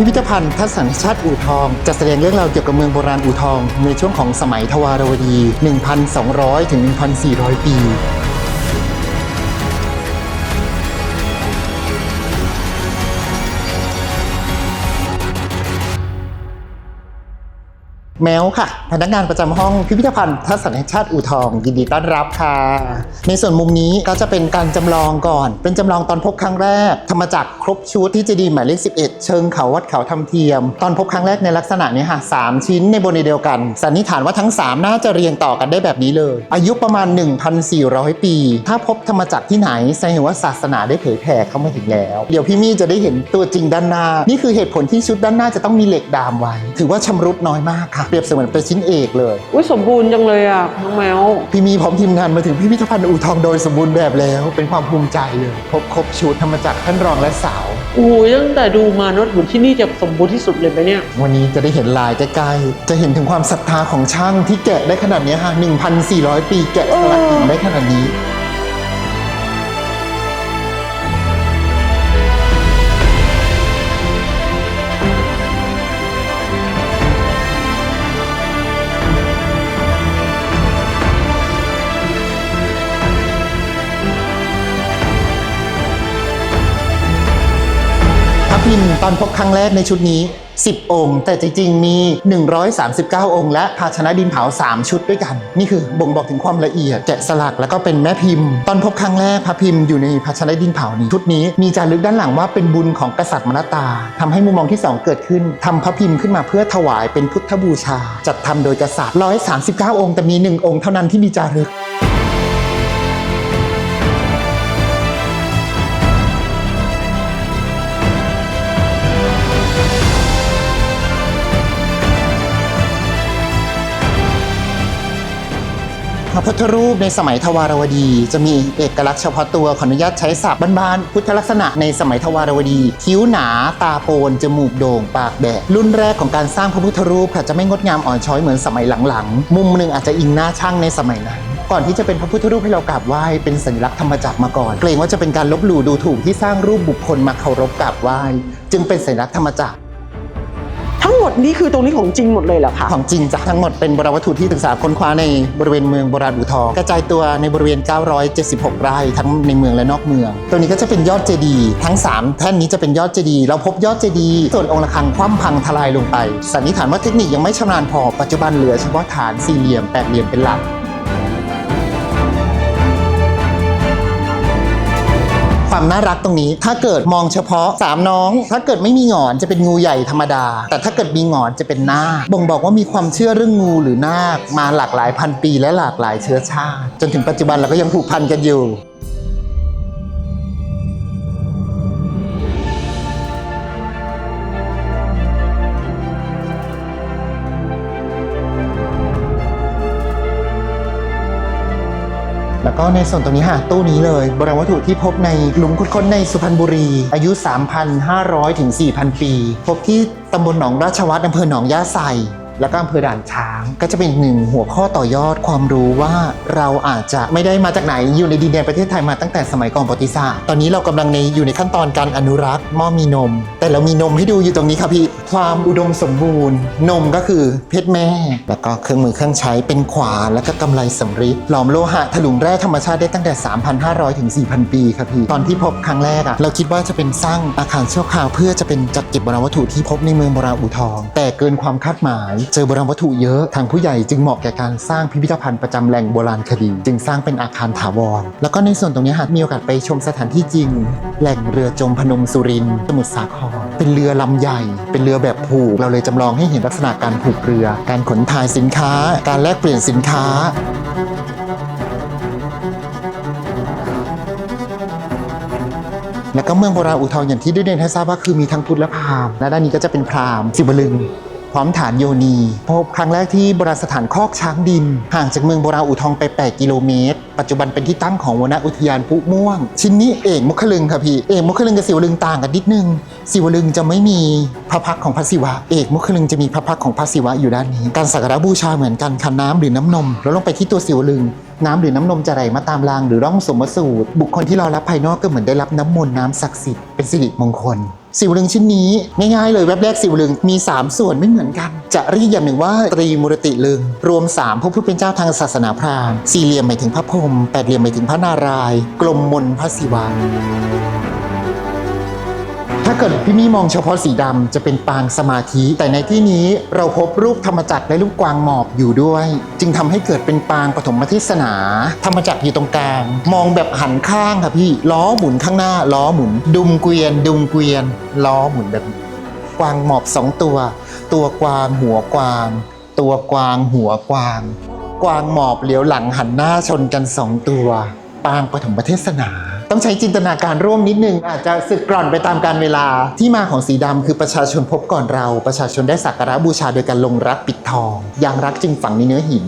พิพิธภัณฑ์ทัศนชาติอู่ทองจะแสดงเรื่องราวเกี่ยวกับเมืองโบราณอู่ทอง ในช่วงของสมัยทวารวดี 1,200 ถึง 1,400 ปี แมวค่ะ พนักงานประจำห้องพิพิธภัณฑ์ทัศนแห่งชาติอู่ทอง ยินดีต้อนรับค่ะ ในส่วนมุมนี้ก็จะเป็นการจำลองก่อน เป็นจำลองตอนพบครั้งแรกธรรมจักรครบชุดที่เจดีหมายเลข11 เชิงเขาวัดเขาทำเทียม ตอนพบครั้งแรกในลักษณะนี้ค่ะสามชิ้นในบนเดียวกัน สันนิษฐานว่าทั้ง 3 น่าจะเรียงต่อกันได้แบบนี้เลย อายุประมาณ 1,400 ปี ถ้าพบธรรมจักรที่ไหนแสดงว่าศาสนาได้เผยแผ่เข้ามาถึงแล้ว เดี๋ยวพี่มี่จะได้เห็นตัวจริงด้านหน้า นี่คือเหตุผลที่ชุดด้านหน้าจะต้องมีเหล็กดามไว้ ถือว่าชำรุดน้อยมากค่ะเปรียบเสมือนเป็นชิ้นเอกเลย อุ้ยสมบูรณ์จังเลยอะน้องแมว พี่มีพร้อมทีมงานมาถึงพิพิธภัณฑ์อู่ทองโดยสมบูรณ์แบบแล้ว เป็นความภูมิใจเลยพบครบชุดธรรมจักรท่านรองและสาวอุ้ยตั้งแต่ดูมานวดหุ่นที่นี่จะสมบูรณ์ที่สุดเลยไหมเนี่ย วันนี้จะได้เห็นลายใกล้ๆ จะเห็นถึงความศรัทธาของช่างที่แกะได้ขนาดนี้ค่ะ1,400 ปีแกะสลักหินได้ขนาดนี้ พิมพ์ตอนพบครั้งแรกในชุดนี้ 10 องค์ แต่จริงๆ มี 139 องค์ และภาชนะดินเผา 3 ชุดด้วยกัน นี่คือบ่งบอกถึงความละเอียด แกะสลักแล้วก็เป็นแม่พิมพ์ ตอนพบครั้งแรกพระพิมพ์อยู่ในภาชนะดินเผานี้ชุดนี้มีจารึกด้านหลังว่าเป็นบุญของกษัตริย์มรตาทำให้มุมมองที่ 2 เกิดขึ้นทำพระพิมพ์ขึ้นมาเพื่อถวายเป็นพุทธบูชา จัดทำโดยกษัตริย์ 139 องค์แต่มี 1 องค์เท่านั้นที่มีจารึก ระพุทธรูปในสมัยทวารวดี จะมีเอกลักษณ์เฉพาะตัวขออนุญาตใช้ศัพท์บ้านๆพุทธลักษณะในสมัยทวารวดี คิ้วหนา ตาโปนจมูกโด่ง ปากแบะรุ่นแรกของการสร้างพระพุทธรูปค่ะจะไม่งดงามอ่อนช้อยเหมือนสมัยหลังๆ มุมหนึ่งอาจจะอิงหน้าช่างในสมัยนั้นก่อนที่จะเป็นพระพุทธรูปให้เรากราบไหว้เป็นสัญลักษณ์ธรรมจักรมาก่อน เกรงว่าจะเป็นการลบหลู่ดูถูกที่สร้างรูปบุคคลมาเคารพกราบไหว้ จึงเป็นสัญลักษณ์ธรรมจักร ทั้งหมดนี้คือตรงนี้ของจริงหมดเลยเหรอคะ ของจริงจ้ะทั้งหมดเป็นโบราณวัตถุที่ศึกษาค้นคว้าในบริเวณเมืองโบราณอู่ทองกระจายตัวในบริเวณ 976 ไร่ทั้งในเมืองและนอกเมือง ตัวนี้ก็จะเป็นยอดเจดีย์ทั้ง 3 แท่นนี้จะเป็นยอดเจดีย์เราพบยอดเจดีย์ส่วนองค์ระฆังคว่ำพังทลายลงไป สันนิษฐานว่าเทคนิคยังไม่ชำนาญพอปัจจุบันเหลือเฉพาะฐานสี่เหลี่ยมแปดเหลี่ยมเป็นหลัก ความน่ารักตรงนี้ ถ้าเกิดมองเฉพาะ 3 น้อง ถ้าเกิดไม่มีหงอนจะเป็นงูใหญ่ธรรมดา แต่ถ้าเกิดมีหงอนจะเป็นนาคบ่งบอกว่ามีความเชื่อเรื่องงูหรือนาคมาหลากหลายพันปีและหลากหลายเชื้อชาติ จนถึงปัจจุบันเราก็ยังผูกพันกันอยู่ ก็ในส่วนตรงนี้ค่ะ ตู้นี้เลยโบราณวัตถุที่พบในหลุมขุดค้นในสุพรรณบุรี อายุ 3,500 ถึง 4,000 ปี พบที่ตำบลหนองราชวัฒน์อำเภอหนองย่าไซ แล้วก็อำเภอด่านช้าง ก็จะเป็นหนึ่งหัวข้อต่อยอดความรู้ว่าเราอาจจะไม่ได้มาจากไหนอยู่ในดินแดนประเทศไทยมาตั้งแต่สมัยก่อนประวัติศาสตร์ตอนนี้เรากำลังในอยู่ในขั้นตอนการอนุรักษ์หม้อมีนม แต่เรามีนมให้ดูอยู่ตรงนี้ครับพี่ความอุดมสมบูรณ์ นมก็คือเพชรแม่ แล้วก็เครื่องมือเครื่องใช้เป็นขวานแล้วก็กำไลสำริดหลอมโลหะถลุงแร่ธรรมชาติได้ตั้งแต่ 3,500 ถึง 4,000 ปีครับพี่ตอนที่พบครั้งแรกอะเราคิดว่าจะเป็นสร้างอาคารชั่วคราว เพื่อจะเป็นจัดเก็บโบราณวัตถุที่พบในเมืองโบราณอู่ทอง แต่เกินความคาดหมายเจอโบราณวัตถุเยอะทางผู้ใหญ่จึงเหมาะแก่การสร้างพิพิธภัณฑ์ประจำแหล่งโบราณคดี จึงสร้างเป็นอาคารถาวร แล้วก็ในส่วนตรงนี้หากมีโอกาสไปชมสถานที่จริง แหล่งเรือจมพนมสุรินสมุทรสาคร เป็นเรือลำใหญ่ เป็นเรือแบบผูก เราเลยจำลองให้เห็นลักษณะการผูกเรือ การขนถ่ายสินค้า การแลกเปลี่ยนสินค้าแล้วก็เมืองโบราณอู่ทองอย่างที่ได้เรียนให้ทราบว่าคือมีทั้งพุทธและพราหมณ์และด้านนี้ก็จะเป็นพราหมณ์สิบลึง ร้อมฐานโยนี พบครั้งแรกที่โบราณสถานคอกช้างดิน ห่างจากเมืองโบราณอู่ทองไป 8 กิโลเมตร ปัจจุบันเป็นที่ตั้งของวนอุทยานพุม่วง ชิ้นนี้เอกมุขลึงค่ะพี่เอกมุขลึงกับสิวลึงต่างกันนิดนึงสิวลึงจะไม่มีพระพักของพระศิวะ เอกมุขลึงจะมีพระพักของพระศิวะอยู่ด้านนี้ การสักการะบูชาเหมือนกันค่ะน้ำหรือน้ำนม แล้วลงไปที่ตัวสิวลึงน้ำหรือน้ำนมจะไหลมาตามรางหรือร่องสมสูตร บุคคลที่รอรับภายนอกก็เหมือนได้รับน้ำมนต์น้ำศักดิ์สิทธิ์เป็นสิริมงคล สิวลึงชิ้นนี้ง่ายๆเลยแว็บแรกสิวลึงมี 3 ส่วนไม่เหมือนกัน จะเรียกอย่างหนึ่งว่าตรีมุรติลึง รวม 3 พระผู้เป็นเจ้าทางศาสนาพราหมณ์สี่เหลี่ยมหมายถึงพระพรหมแปดเหลี่ยมหมายถึงพระนารายณ์กลมมนพระศิวะ ถ้าเกิดพี่มี่มองเฉพาะสีดำจะเป็นปางสมาธิ แต่ในที่นี้เราพบรูปธรรมจักรและรูปกวางหมอบอยู่ด้วย จึงทำให้เกิดเป็นปางปฐมเทศนา ธรรมจักรอยู่ตรงกลาง มองแบบหันข้างค่ะพี่ล้อหมุนข้างหน้า ล้อหมุน ดุมเกวียน ดุมเกวียน ล้อหมุนแบบนี้กวางหมอบสองตัว ตัวกวางหัวกวาง ตัวกวางหัวกวาง กวางหมอบเหลียวหลังหันหน้าชนกันสองตัว ปางปฐมเทศนา ต้องใช้จินตนาการร่วมนิดนึง อาจจะสึกกร่อนไปตามการเวลาที่มาของสีดำคือประชาชนพบก่อนเรา ประชาชนได้สักการะบูชาโดยการลงรักปิดทองยางรักจึงฝังในเนื้อหิน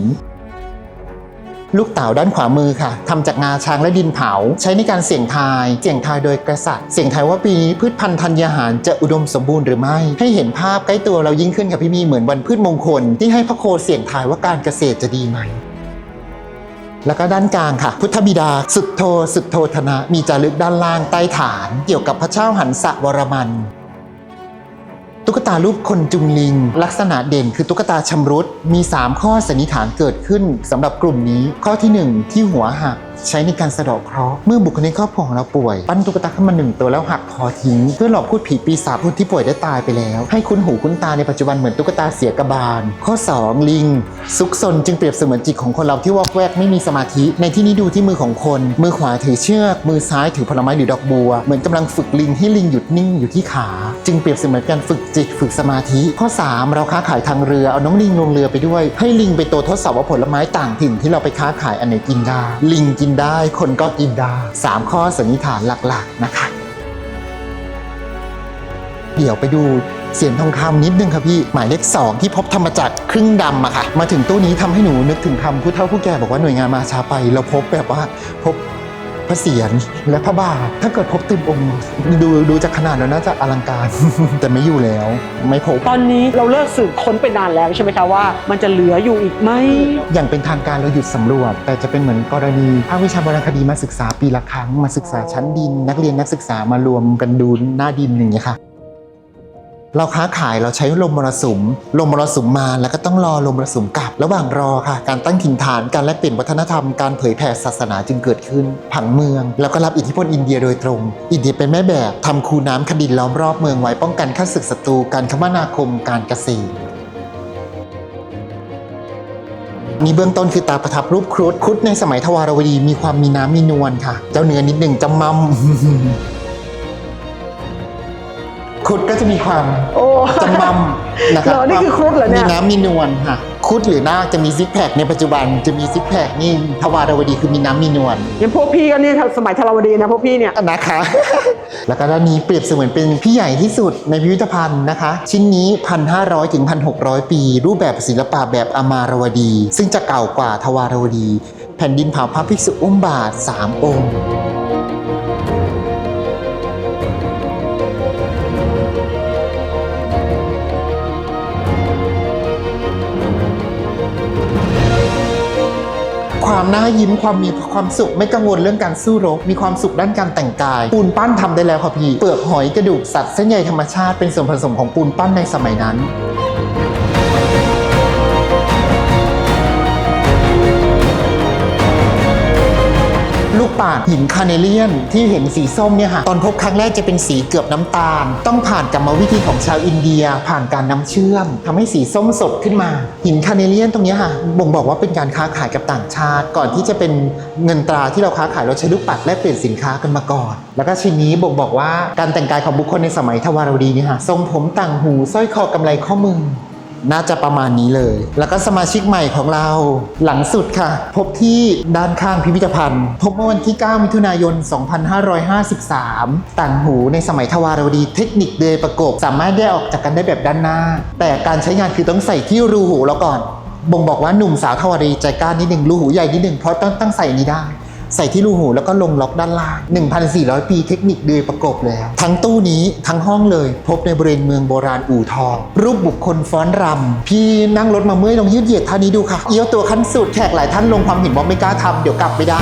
ลูกเต๋าด้านขวามือค่ะทำจากงาช้างและดินเผา ใช้ในการเสี่ยงทาย เสี่ยงทายโดยกษัตริย์ เสี่ยงทายว่าปีนี้พืชพันธุ์ธัญญาหารจะอุดมสมบูรณ์หรือไม่ ให้เห็นภาพใกล้ตัวเรายิ่งขึ้นค่ะพี่มีเหมือนวันพืชมงคล ที่ให้พระโคเสี่ยงทายว่าการเกษตรจะดีไหม แล้วก็ด้านกลางค่ะ พุทธบิดา สุดโทสุดโทธนะ มีจารึกด้านล่างใต้ฐาน เกี่ยวกับพระเจ้าหันสะวรมัน ตุ๊กตารูปคนจุงลิง ลักษณะเด่นคือตุ๊กตาชำรุดมี 3 ข้อสันนิษฐานเกิดขึ้นสำหรับกลุ่มนี้ ข้อทีหนึ่1 ที่หัวหัก ใช้ในการสะเดาะเคราะห์เมื่อบุคคลในครอบครัวของเราป่วย ปั้นตุ๊กตาขึ้นมาหนึ่งตัวแล้วหักคอทิ้ง เพื่อหลอกพูดผีปีศาจผู้ที่ป่วยได้ตายไปแล้ว ให้คุ้นหูคุ้นตาในปัจจุบันเหมือนตุ๊กตาเสียกระบาล ข้อ 2 ลิง ซุกซนจึงเปรียบเสมือนจิตของคนเราที่วอกแวกไม่มีสมาธิ ในที่นี้ดูที่มือของคน มือขวาถือเชือก มือซ้ายถือผลไม้หรือดอกบัว เหมือนกำลังฝึกลิงให้ลิงหยุดนิ่งอยู่ที่ขา จึงเปรียบเสมือนการฝึกจิตฝึกสมาธิ ข้อ 3 เราค้าขายทางเรือเอาน้องลิงลงเรือไปด้วย ให้ลิงไปตัวทดสอบว่าผลไม้ต่างถิ่นที่เราไปค้าขายอันไหนกินได้ลิงกินได้ คนก็กินได้สามข้อสันนิษฐานหลักๆนะคะ เดี๋ยวไปดูเสียงทองคำนิดนึงครับพี่ หมายเลขสองที่พบธรรมจักรครึ่งดำอะค่ะ มาถึงตู้นี้ทำให้หนูนึกถึงคำผู้เฒ่าผู้แก่บอกว่าหน่วยงานมาช้าไป เราพบแบบว่าพบ พระเศียรและพระบาทถ้าเกิดพบเต็มองค์ ดูดูจากขนาดแล้วน่าจะอลังการ แต่ไม่อยู่แล้ว ไม่พบ ตอนนี้เราเลิกสืบค้นไปนานแล้วใช่ไหมคะว่า มันจะเหลืออยู่อีกไหม อย่างเป็นทางการเราหยุดสำรวจ แต่จะเป็นเหมือนกรณีภาควิชาโบราณคดีมาศึกษาปีละครั้ง มาศึกษาชั้นดิน นักเรียนนักศึกษามารวมกันดูหน้าดินอย่างเงี้ยค่ะ เราค้าขายเราใช้ลมมรสุม ลมมรสุมมาแล้วก็ต้องรอลมมรสุมกลับ ระหว่างรอค่ะ การตั้งถิ่นฐานการแลกเปลี่ยนวัฒนธรรมการเผยแผ่ศาสนาจึงเกิดขึ้น ผังเมือง แล้วก็รับอิทธิพลอินเดียโดยตรง อินเดียเป็นแม่แบบทำคูน้ำคดินล้อมรอบเมืองไว้ป้องกันข้าศึกศัตรูการคมนาคมการเกษตรนี่เบื้องต้นคือตาประทับรูปครุฑครุฑในสมัยทวารวดีมีความมีน้ำมีนวลค่ะ เจ้าเนื้อนิดหนึ่งจำมัม ครุฑก็จะมีความโอ้ จำมัมนะครับเหรอนี่คือครุฑเหรอเนี่ย มีน้ำมีนวลค่ะครุฑหรือนาคจะมีซิกแพคในปัจจุบันจะมีซิกแพคนี่ทวารวดีคือมีน้ำมีนวลยังพวกพี่ก็เนี่ยสมัยธรวดีนะพวกพี่เนี่ย นะคะ แล้วก็ด้านนี้เปรียบเสมือนเป็นพี่ใหญ่ที่สุดในพิพิธภัณฑ์นะคะ ชิ้นนี้ 1,500 ถึง 1,600 ปี รูปแบบศิลปะแบบอมารวดี ซึ่งจะเก่ากว่าทวารวดี แผ่นดินเผาพระภิกษุอุ้มบาท 3 องค์ ความน่ายิ้มความมีความสุข ไม่กังวลเรื่องการสู้รบ มีความสุขด้านการแต่งกาย ปูนปั้นทำได้แล้วครับพี่ เปลือกหอยกระดูกสัตว์เส้นใยธรรมชาติเป็นส่วนผสมของปูนปั้นในสมัยนั้น ปาดหินคาเนเลียนที่เห็นสีส้มเนี่ยค่ะ ตอนพบครั้งแรกจะเป็นสีเกือบน้ำตาล ต้องผ่านกรรมวิธีของชาวอินเดีย ผ่านการน้ำเชื่อมทำให้สีส้มสดขึ้นมา หินคาเนเลียนตรงนี้ค่ะบ่งบอกว่าเป็นการค้าขายกับต่างชาติ ก่อนที่จะเป็นเงินตราที่เราค้าขายเราใช้ลูกปัดแลกเปลี่ยนสินค้ากันมาก่อน แล้วก็ชิ้นนี้บ่งบอกว่าการแต่งกายของบุคคลในสมัยทวารวดีเนี่ยค่ะทรงผมต่างหูสร้อยคอกำไลข้อมือ น่าจะประมาณนี้เลย แล้วก็สมาชิกใหม่ของเราหลังสุดค่ะ พบที่ด้านข้างพิพิธภัณฑ์ พบเมื่อวันที่ 9 มิถุนายน 2553 ต่างหูในสมัยทวารวดีเทคนิคเดยประกบ สามารถแยกออกจากกันได้แบบด้านหน้า แต่การใช้งานคือต้องใส่ที่รูหูแล้วก่อน บ่งบอกว่าหนุ่มสาวทวารวดีใจกล้านิดหนึ่งรูหูใหญ่นิดหนึ่งเพราะต้องตั้งใส่นี้ได้ ใส่ที่รูหูแล้วก็ลงล็อกด้านล่าง 1,400 ปีเทคนิคเดือยประกบเลยครับทั้งตู้นี้ทั้งห้องเลยพบในบริเวณเมืองโบราณอู่ทอง รูปบุคคลฟ้อนรำ พี่นั่งรถมาเมื่อยลองยืดเหยียดท่านี้ดูค่ะ เอี้ยวตัวขั้นสุดแขกหลายท่านลงความเห็นว่าไม่กล้าทำเดี๋ยวกลับไม่ได้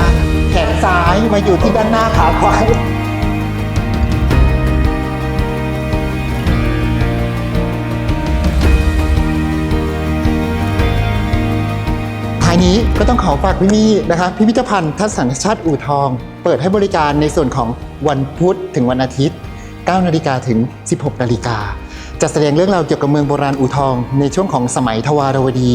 แขนซ้ายมาอยู่ที่ด้านหน้าขาขวา ก็ต้องขอฝากพี่มี่นะคะพิพิธภัณฑ์ทัศนชาติอู่ทอง เปิดให้บริการในส่วนของวันพุธถึงวันอาทิตย์ 9 นาฬิกาถึง 16 นาฬิกาจะแสดงเรื่องราวเกี่ยวกับเมืองโบราณอู่ทอง ในช่วงของสมัยทวารวดี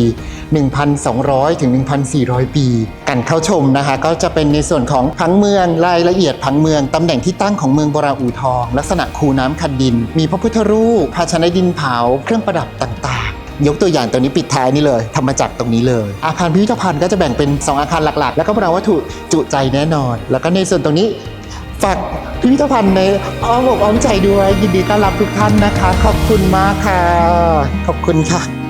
1,200 ถึง 1,400 ปีการเข้าชมนะคะ ก็จะเป็นในส่วนของผังเมืองรายละเอียดผังเมือง ตำแหน่งที่ตั้งของเมืองโบราณอู่ทอง ลักษณะคูน้ำคันดิน มีพระพุทธรูป ภาชนะดินเผา เครื่องประดับต่าง ยกตัวอย่างตัวนี้ปิดท้ายนี่เลยทำมาจากตรงนี้เลย อาคารพิพิธภัณฑ์ก็จะแบ่งเป็น 2 อาคารหลักๆ แล้วก็โบราวัตถุจุใจแน่นอน แล้วก็ในส่วนตรงนี้ฝากพิพิธภัณฑ์ในอ้อมอกอ้อมใจด้วยยินดีต้อนรับทุกท่านนะคะ ขอบคุณมากค่ะ ขอบคุณค่ะ